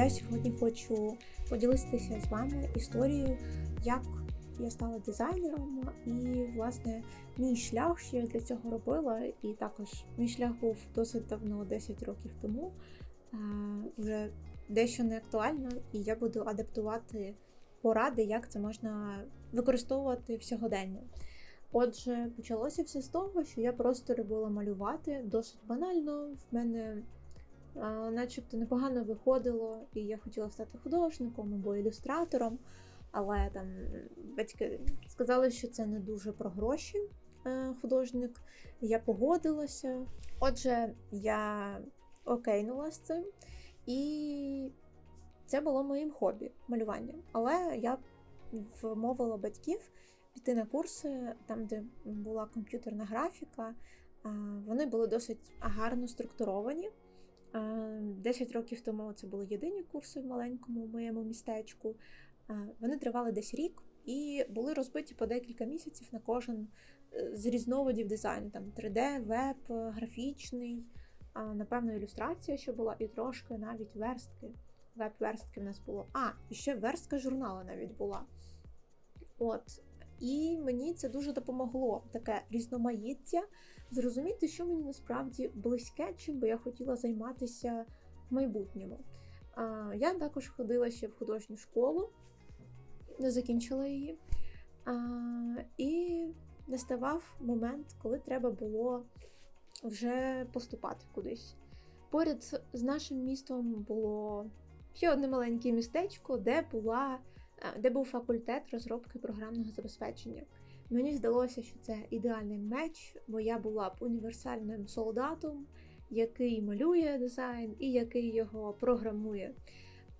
Я сьогодні хочу поділитися з вами історією, як я стала дизайнером, і власне мій шлях, що я для цього робила, і також мій шлях був досить давно, 10 років тому. Е, Вже дещо не актуально, і я буду адаптувати поради, як це можна використовувати в сьогодення. Отже, почалося все з того, що я просто любила малювати досить банально. В мене начебто непогано виходило, і я хотіла стати художником або ілюстратором, але там батьки сказали, що це не дуже про гроші е, художник. Я погодилася. Отже, я окейнула з цим, і це було моїм хобі малювання. Але я вмовила батьків піти на курси, там, де була комп'ютерна графіка. Вони були досить гарно структуровані. А, 10 років тому це були єдині курси в маленькому моєму містечку. Вони тривали десь рік і були розбиті по декілька місяців на кожен е, з різновидів дизайну. Там 3D, веб, графічний, напевно, ілюстрація, що була, і трошки навіть верстки. Веб-верстки в нас було. А, і ще верстка журналу навіть була. От. І мені це дуже допомогло, таке різноманіття, зрозуміти, що мені насправді близьке, чим би я хотіла займатися в майбутньому. Я також ходила ще в художню школу, не закінчила її. І наставав момент, коли треба було вже поступати кудись. Поряд з нашим містом було ще одне маленьке містечко, де була де був факультет розробки програмного забезпечення. Мені здалося, що це ідеальний меч, бо я була б універсальним солдатом, який малює дизайн і який його програмує.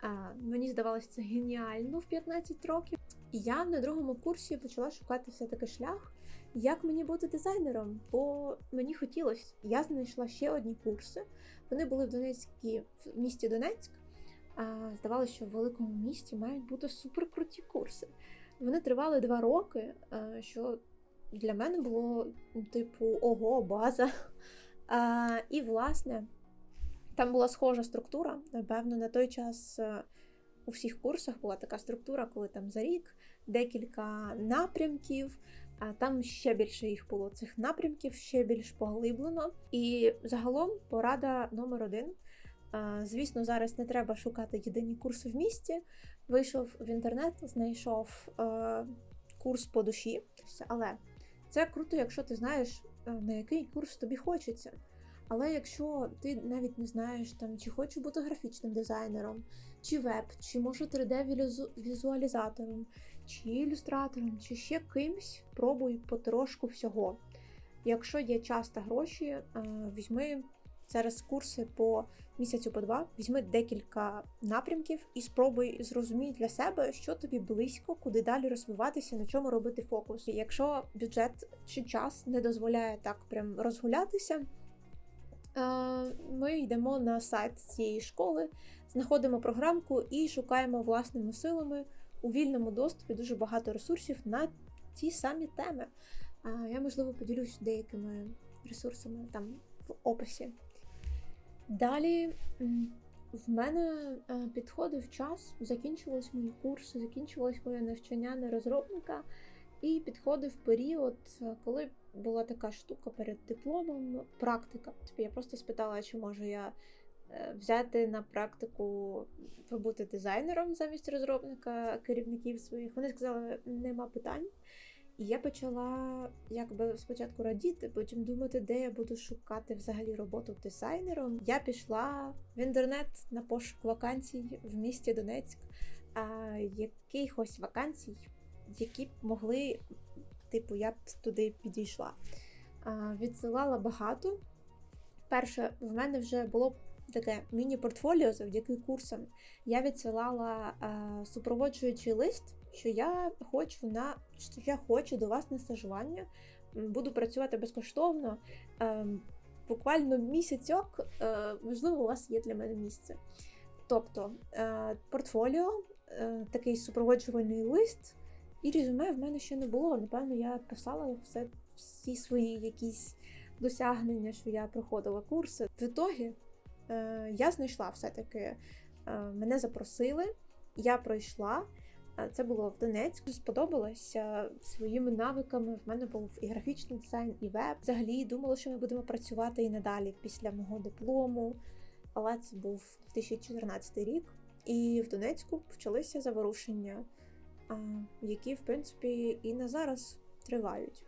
А, Мені здавалося це геніально в 15 років. І я на другому курсі почала шукати все-таки шлях, як мені бути дизайнером, бо мені хотілося. Я знайшла ще одні курси. Вони були в Донецькій, в місті Донецьк. Здавалося, що в великому місті мають бути суперкруті курси. Вони тривали два роки, що для мене було типу ого, база. І, власне, там була схожа структура. Напевно, на той час е, у всіх курсах була така структура, коли там за рік декілька напрямків, а там ще більше їх було цих напрямків, ще більш поглиблено. І загалом порада номер один. Звісно, зараз не треба шукати єдині курси в місті. Вийшов в інтернет, знайшов е, курс по душі. Але це круто, якщо ти знаєш, е, на який курс тобі хочеться. Але якщо ти навіть не знаєш, там, чи хочу бути графічним дизайнером, чи веб, чи може 3D-візуалізатором, чи ілюстратором, чи ще кимсь, пробуй потрошку всього. Якщо є час та гроші, е, візьми зараз курси по місяцю по два. Візьми декілька напрямків і спробуй зрозуміти для себе, що тобі близько, куди далі розвиватися, на чому робити фокус. Якщо бюджет чи час не дозволяє так прям розгулятися. Е, ми йдемо на сайт цієї школи, знаходимо програмку і шукаємо власними силами у вільному доступі дуже багато ресурсів на ті самі теми. Я, можливо, поділюсь деякими ресурсами там в описі. Далі в мене е, підходив час, закінчувались мої курси, закінчувалось моє навчання на розробника, і підходив період, е, коли була така штука перед дипломом, практика. Тобто я просто спитала, чи можу я е, взяти на практику побути дизайнером замість розробника керівників своїх. Вони сказали, нема питань. І я почала якби спочатку радіти, потім думати, де я буду шукати взагалі роботу дизайнером. Я пішла в інтернет на пошук вакансій в місті Донецьк, а якихось вакансій, які б могли, типу, я б туди підійшла. А, Відсилала багато. Перше, в мене вже було таке міні-портфоліо завдяки курсам. Я відсилала а, супроводжуючий лист що я хочу на що я хочу до вас на стажування, буду працювати безкоштовно. Ем, буквально місяцьок, е, можливо, у вас є для мене місце. Тобто е, портфоліо, е, такий супроводжувальний лист, і резюме в мене ще не було. Напевно, я писала все, всі свої якісь досягнення, що я проходила курси. В ітогі я знайшла все-таки Мене запросили, я пройшла. Е, Це було в Донецьку. Сподобалося своїми навиками. В мене був і графічний дизайн, і веб. Взагалі думала, що ми будемо працювати і надалі після мого диплому. Але це був 2014 рік, і в Донецьку почалися заворушення, які, в принципі, і на зараз тривають.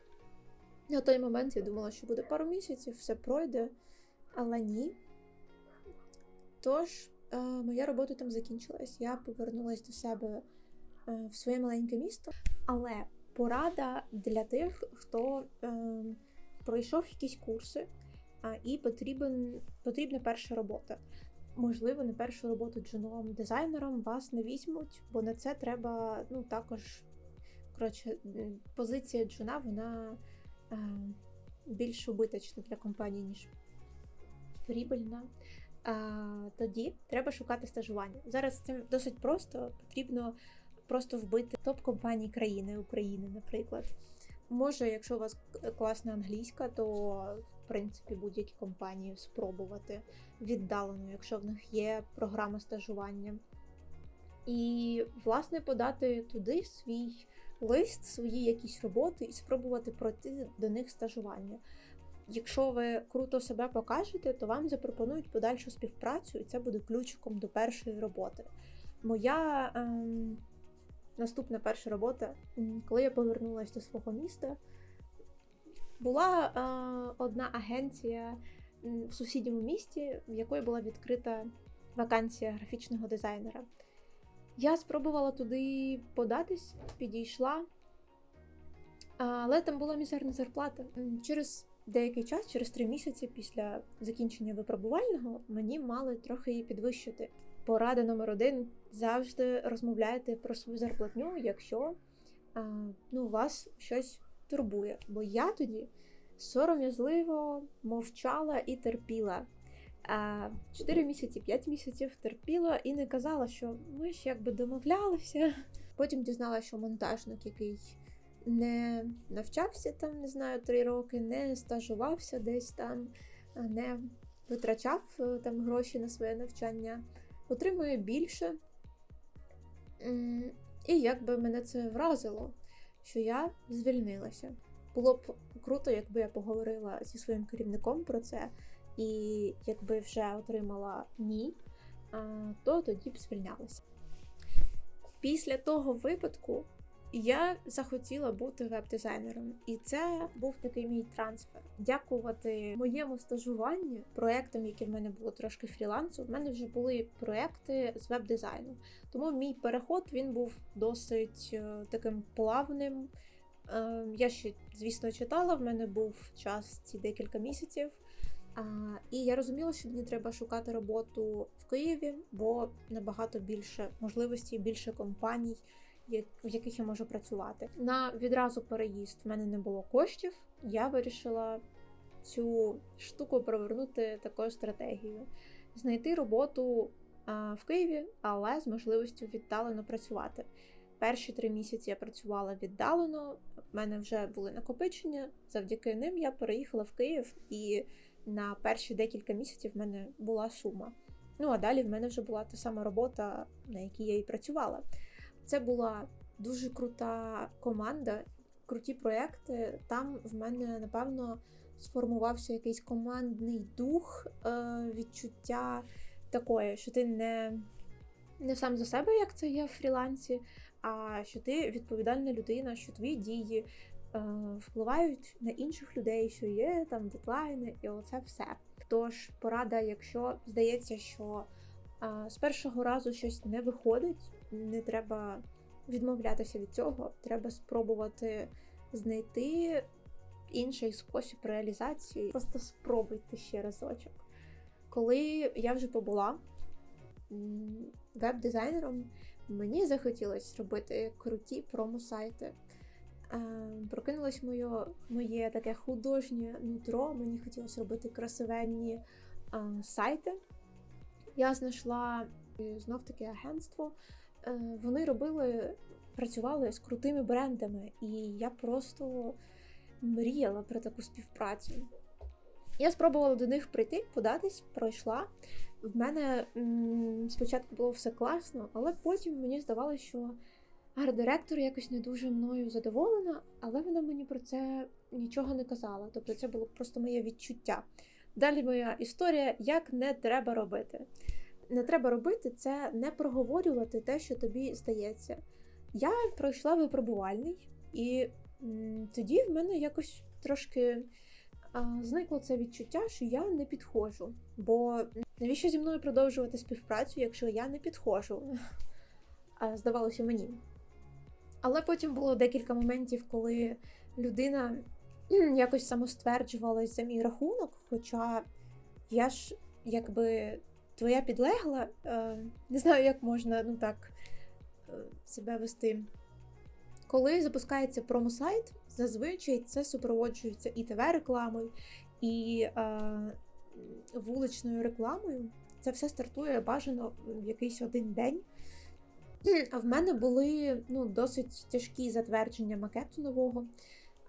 На той момент я думала, що буде пару місяців, все пройде, але ні. Тож, е, моя робота там закінчилась. Я повернулася до себе е, в своє маленьке місто. Але порада для тих, хто е, пройшов якісь курси а, і потрібен, потрібна перша робота. Можливо, на першу роботу джуновим дизайнером вас не візьмуть, бо на це треба ну, також. Коротше, позиція джуна вона е, більш убиточна для компанії, ніж прибильна. Тоді треба шукати стажування. Зараз це досить просто. Потрібно просто вбити топ-компанії країни України, наприклад. Може, якщо у вас класна англійська, то в принципі будь-які компанії спробувати віддалено, якщо в них є програма стажування. І, власне, подати туди свій лист, свої якісь роботи і спробувати пройти до них стажування. Якщо ви круто себе покажете, то вам запропонують подальшу співпрацю, і це буде ключиком до першої роботи. Моя ем, наступна перша робота, коли я повернулася до свого міста, була е, одна агенція в сусідньому місті, в якої була відкрита вакансія графічного дизайнера. Я спробувала туди податись, підійшла, але там була мізерна зарплата. Через деякий час, через три місяці після закінчення випробувального, мені мали трохи її підвищити. Порада номер один: завжди розмовляйте про свою зарплатню, якщо ну, вас щось турбує. Бо я тоді сором'язливо мовчала і терпіла. 4 місяці, 5 місяців терпіла і не казала, що ми ж якби домовлялися. Потім дізналася, що монтажник, який не навчався там, не знаю, 3 роки, не стажувався десь там, не витрачав е, там гроші на своє навчання, отримує більше. І І якби мене це вразило, що я звільнилася. Було б круто, якби я поговорила зі своїм керівником про це, і якби вже отримала ні, то тоді б звільнялася. Після того випадку я захотіла бути веб-дизайнером, і це був такий мій трансфер. Дякувати моєму стажуванню, проектам, які в мене було трошки фрілансу, в мене вже були проекти з веб-дизайну. Тому мій переход він був досить е, таким плавним. Е, Я ще, звісно, читала, в мене був час ці декілька місяців. І я розуміла, що мені треба шукати роботу в Києві, бо набагато більше можливостей, більше компаній, в яких я можу працювати. На відразу переїзд в мене не було коштів. Я вирішила цю штуку провернути такою стратегією: знайти роботу а, в Києві, але з можливістю віддалено працювати. Перші три місяці я працювала віддалено, в мене вже були накопичення. Завдяки ним я переїхала в Київ, і на перші декілька місяців в мене була сума. Ну а далі в мене вже була та сама робота, на якій я і працювала. Це була дуже крута команда, круті проекти. Там в мене, напевно, сформувався якийсь командний дух, е, відчуття такое, що ти не, не сам за себе, як це є в фрілансі, а що ти відповідальна людина, що твої дії е, впливають на інших людей, що є там дедлайни, і оце все. Тож порада, якщо здається, що з першого разу щось не виходить, не треба відмовлятися від цього, треба спробувати знайти інший спосіб реалізації. Просто спробуйте ще разочок. Коли я вже побула веб-дизайнером, мені захотілося робити круті промо-сайти. Прокинулось моє, моє таке художнє нутро. Мені хотілося робити красивенні сайти. Я знайшла е, знов таки агентство. Е, Вони робили, працювали з крутими брендами, і я просто мріяла про таку співпрацю. Я спробувала до них прийти, податись, пройшла. В мене м, спочатку було все класно, але потім мені здавалося, що арт-директор якось не дуже мною задоволена, але вона мені про це нічого не казала. Тобто це було просто моє відчуття. Далі моя історія, як не треба робити. Не треба робити це не проговорювати те, що тобі здається. Я пройшла випробувальний, і тоді в мене якось трошки зникло це відчуття, що я не підходжу. Бо навіщо зі мною продовжувати співпрацю, якщо я не підходжу? Здавалося мені. Але потім було декілька моментів, коли людина якось самостверджувалась за мій рахунок, хоча я ж якби твоя підлегла, е, не знаю, як можна ну так е, себе вести. Коли запускається промосайт, зазвичай це супроводжується і ТВ-рекламою, і е, вуличною рекламою. Це все стартує бажано в якийсь один день. А в мене були ну, досить тяжкі затвердження макету нового.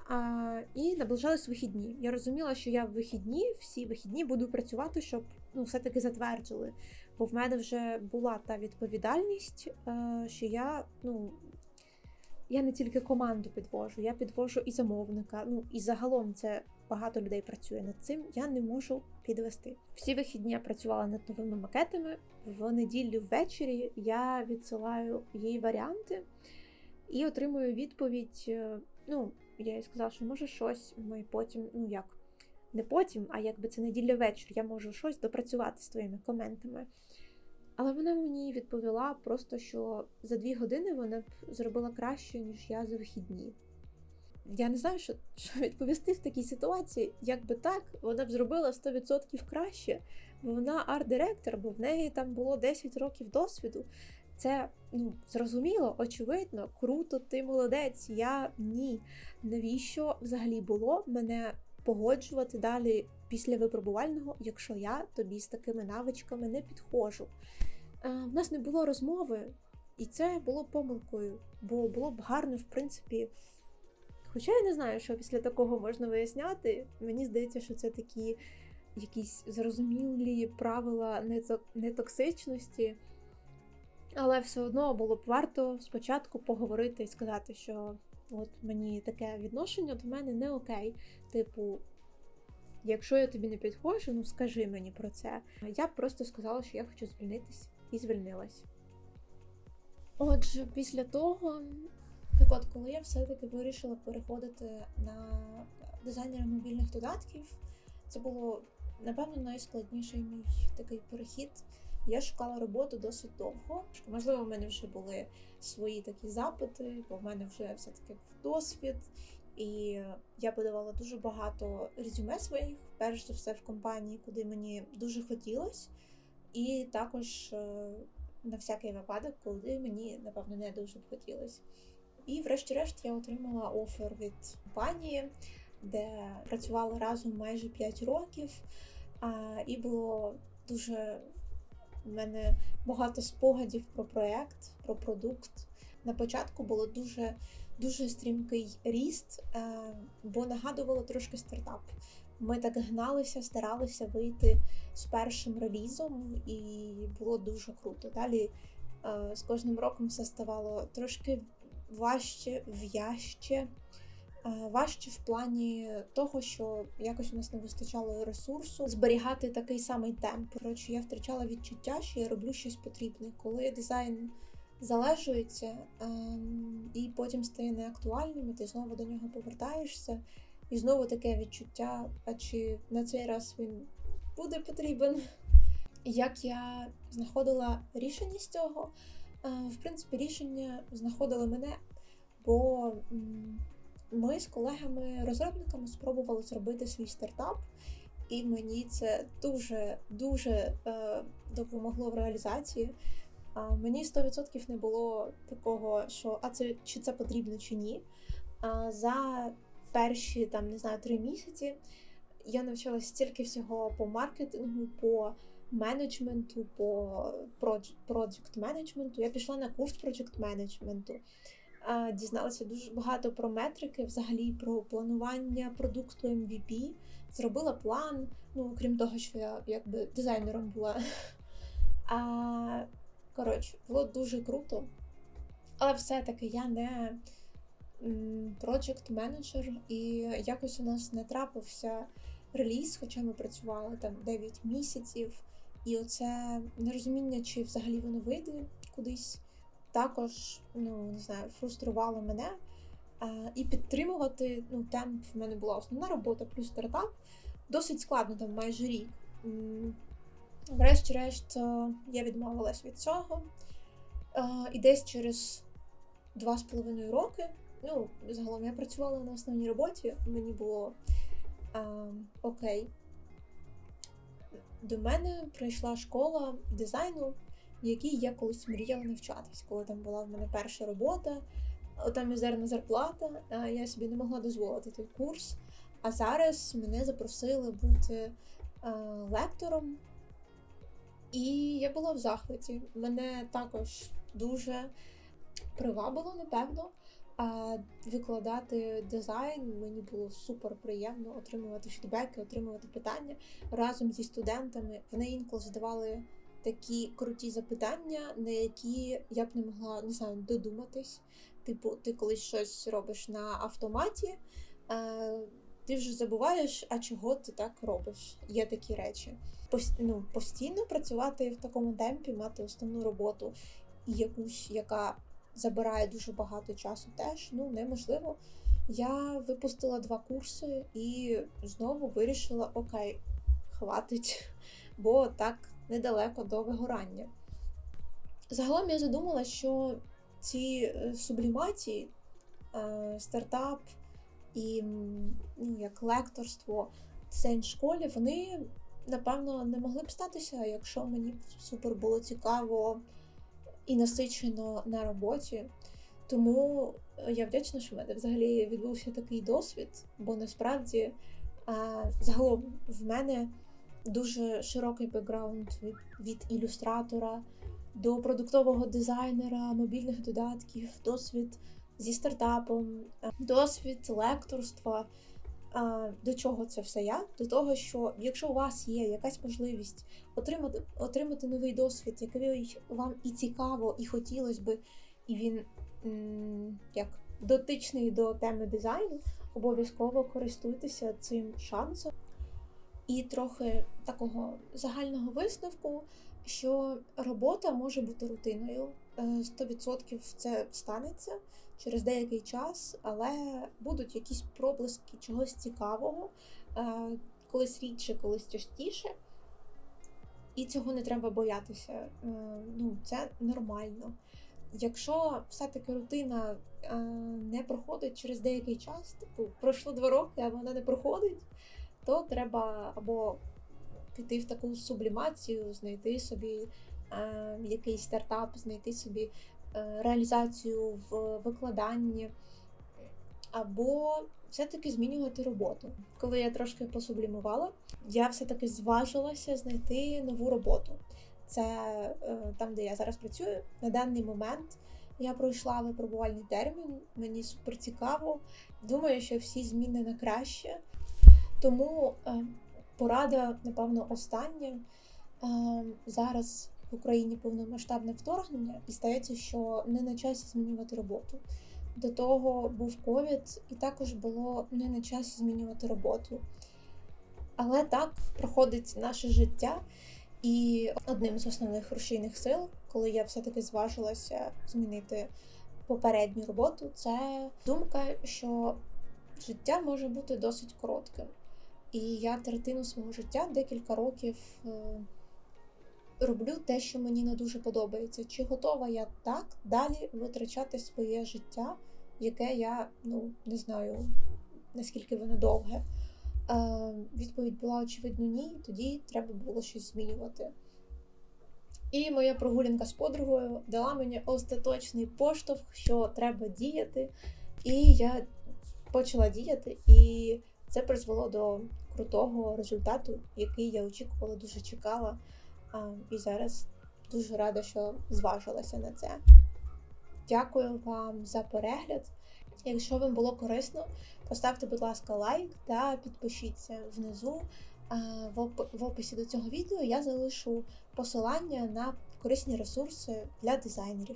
А, і наближались вихідні. Я розуміла, що я в вихідні, всі вихідні буду працювати, щоб ну, все-таки затверджили. Бо в мене вже була та відповідальність, е, що я ну, я не тільки команду підвожу, я підвожу і замовника. Ну і загалом це багато людей працює над цим. Я не можу підвести. Всі вихідні я працювала над новими макетами. В неділю ввечері я відсилаю їй варіанти і отримую відповідь. е, Ну, я їй сказала, що може щось ми потім, ну як. Не потім, а якби це неділя вечір, я можу щось допрацювати з твоїми коментами. Але вона мені відповіла просто, що за дві години вона б зробила краще, ніж я за вихідні. Я не знаю, що, що відповісти в такій ситуації. Якби так, вона б зробила 100% краще, бо вона арт-директор, бо в неї там було 10 років досвіду. Це ну, зрозуміло, очевидно, круто, ти молодець. Я ні. Навіщо взагалі було мене погоджувати далі після випробувального, якщо я тобі з такими навичками не підходжу? Е, В нас не було розмови, і це було помилкою, бо було б гарно, в принципі. Хоча я не знаю, що після такого можна виясняти. Мені здається, що це такі якісь зрозумілі правила нето- нетоксичності. Але все одно було б варто спочатку поговорити і сказати, що от мені таке відношення до мене не окей. Типу, якщо я тобі не підходжу, ну скажи мені про це. Я б просто сказала, що я хочу звільнитись, і звільнилась. Отже, після того, так от, коли я все-таки вирішила переходити на дизайнера мобільних додатків, це було, напевно, найскладніший мій такий перехід. Я шукала роботу досить довго. Можливо, в мене вже були свої такі запити, бо в мене вже все-таки досвід. І я подавала дуже багато резюме своїх, перш за все в компанії, куди мені дуже хотілося, і також е, на всякий випадок, куди мені, напевно, не дуже б хотілося. І врешті-решт я отримала офер від компанії, де працювала разом майже 5 років, і було дуже у мене багато спогадів про проект, про продукт. На початку було дуже дуже стрімкий ріст, е, бо нагадувало трошки стартап. Ми так гналися, старалися вийти з першим релізом, і було дуже круто. Далі е, з кожним роком все ставало трошки важче, в'яще. Е, Важче в плані того, що якось у нас не вистачало ресурсу зберігати такий самий темп. Коротше, я втрачала відчуття, що я роблю щось потрібне. Коли дизайн залежується ем, і потім стає неактуальним, і ти знову до нього повертаєшся, і знову таке відчуття, а чи на цей раз він буде потрібен. Як я знаходила рішення з цього? Е, В принципі, рішення знаходили мене, бо ми з колегами-розробниками спробували зробити свій стартап, і мені це дуже дуже е, допомогло в реалізації. А мені 100% не було такого, що а це чи це потрібно, чи ні. А за перші там не знаю три місяці я навчилася стільки всього по маркетингу, по менеджменту, по проджект менеджменту. Я пішла на курс проджект менеджменту. А, дізналася дуже багато про метрики, взагалі про планування продукту MVP. Зробила план. Ну, крім того, що я якби дизайнером була. А, коротше, було дуже круто. Але все-таки я не проджект менеджер, і якось у нас не трапився реліз, хоча ми працювали там 9 місяців. І оце нерозуміння, чи взагалі воно вийде кудись, також ну не знаю, фруструвало мене. А, і підтримувати ну, темп в мене була основна робота, плюс стартап. Досить складно, там майже рік. Врешті-решт, е, я відмовилась від цього. Е, І десь через два з половиною роки, ну, загалом я працювала на основній роботі, мені було а, окей. До мене прийшла школа дизайну, якій я колись мріяла навчатись, коли там була в мене перша робота, там мізерна зарплата, я собі не могла дозволити той курс. А зараз мене запросили бути лектором, і я була в захваті. Мене також дуже привабило, напевно. А викладати дизайн мені було супер приємно отримувати фідбеки, отримувати питання разом зі студентами. Вони інколи задавали такі круті запитання, на які я б не могла не знаю, додуматись. Типу, ти колись щось робиш на автоматі, а, ти вже забуваєш, а чого ти так робиш. Є такі речі. Пос, ну, Постійно працювати в такому темпі, мати основну роботу якусь, яка забирає дуже багато часу теж, ну неможливо. Я випустила два курси і знову вирішила: окей, хватить, бо так недалеко до вигорання. Загалом я задумала, що ці е, сублімації, е, стартап і ну, як лекторство в дизайн школі, вони, напевно, не могли б статися, якщо мені супер було цікаво і насичено на роботі. Тому е, я вдячна, що в мене взагалі відбувся такий досвід, бо насправді загалом в мене дуже широкий бекграунд від, від ілюстратора до продуктового дизайнера, мобільних додатків, досвід зі стартапом, досвід лекторства. До чого це все я? До того, що якщо у вас є якась можливість отримати отримати новий досвід, який вам і цікаво, і хотілося би, і він як дотичний до теми дизайну, обов'язково користуйтеся цим шансом. І трохи такого загального висновку, що робота може бути рутиною. 100% е, це станеться через деякий час, але будуть якісь проблиски чогось цікавого, е, колись рідше, колись частіше. І цього не треба боятися. Е, ну, Це нормально. Якщо все-таки рутина не проходить через деякий час, типу пройшло два роки, а вона не проходить, то треба або піти в таку сублімацію, знайти собі якийсь стартап, знайти собі Е, реалізацію в викладанні, або все-таки змінювати роботу. Коли я трошки посублімувала, я все-таки зважилася знайти нову роботу. Це е, там, де я зараз працюю. На даний момент я пройшла випробувальний термін, мені супер цікаво. Думаю, що всі зміни на краще. Тому е, порада, напевно, остання. Зараз в Україні повномасштабне вторгнення, і стається, що не на часі змінювати роботу. До того був ковід, і також було не на часі змінювати роботу. Але так проходить наше життя. І одним з основних рушійних сил, коли я все-таки зважилася змінити попередню роботу, це думка, що життя може бути досить коротким. І я третину свого життя декілька років е, роблю те, що мені не дуже подобається. Чи готова я так далі витрачати своє життя, яке я ну не знаю наскільки воно довге? Е, Відповідь була очевидно, ні. Тоді треба було щось змінювати. І моя прогулянка з подругою дала мені остаточний поштовх, що треба діяти. І я почала діяти, і це призвело до крутого результату, який я очікувала, дуже чекала. І зараз дуже рада, що зважилася на це. Дякую вам за перегляд. Якщо вам було корисно, поставте, будь ласка, лайк та підпишіться внизу. В описі до цього відео я залишу посилання на корисні ресурси для дизайнерів.